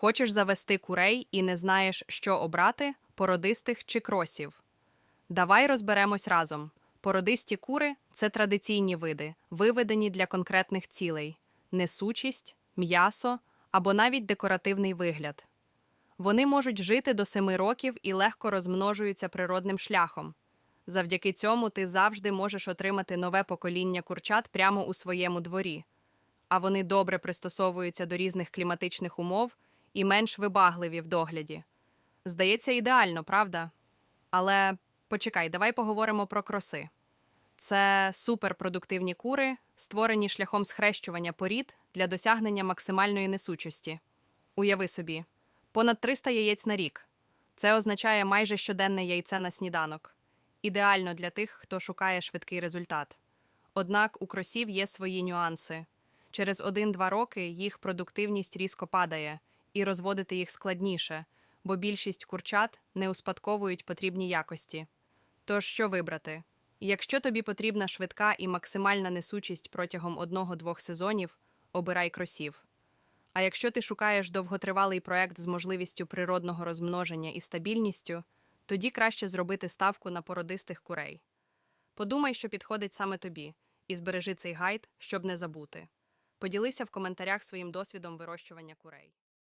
Хочеш завести курей і не знаєш, що обрати породистих чи кросів? Давай розберемось разом. Породисті кури це традиційні види, виведені для конкретних цілей: несучість, м'ясо або навіть декоративний вигляд. Вони можуть жити до 7 років і легко розмножуються природним шляхом. Завдяки цьому ти завжди можеш отримати нове покоління курчат прямо у своєму дворі. А вони добре пристосовуються до різних кліматичних умов і менш вибагливі в догляді. Здається, ідеально, правда? Але почекай, давай поговоримо про кроси. Це суперпродуктивні кури, створені шляхом схрещування порід для досягнення максимальної несучості. Уяви собі, понад 300 яєць на рік. Це означає майже щоденне яйце на сніданок. Ідеально для тих, хто шукає швидкий результат. Однак у кросів є свої нюанси. Через 1-2 роки їх продуктивність різко падає, і розводити їх складніше, бо більшість курчат не успадковують потрібні якості. Тож що вибрати? Якщо тобі потрібна швидка і максимальна несучість протягом одного-двох сезонів, обирай кросів. А якщо ти шукаєш довготривалий проект з можливістю природного розмноження і стабільністю, тоді краще зробити ставку на породистих курей. Подумай, що підходить саме тобі, і збережи цей гайд, щоб не забути. Поділися в коментарях своїм досвідом вирощування курей.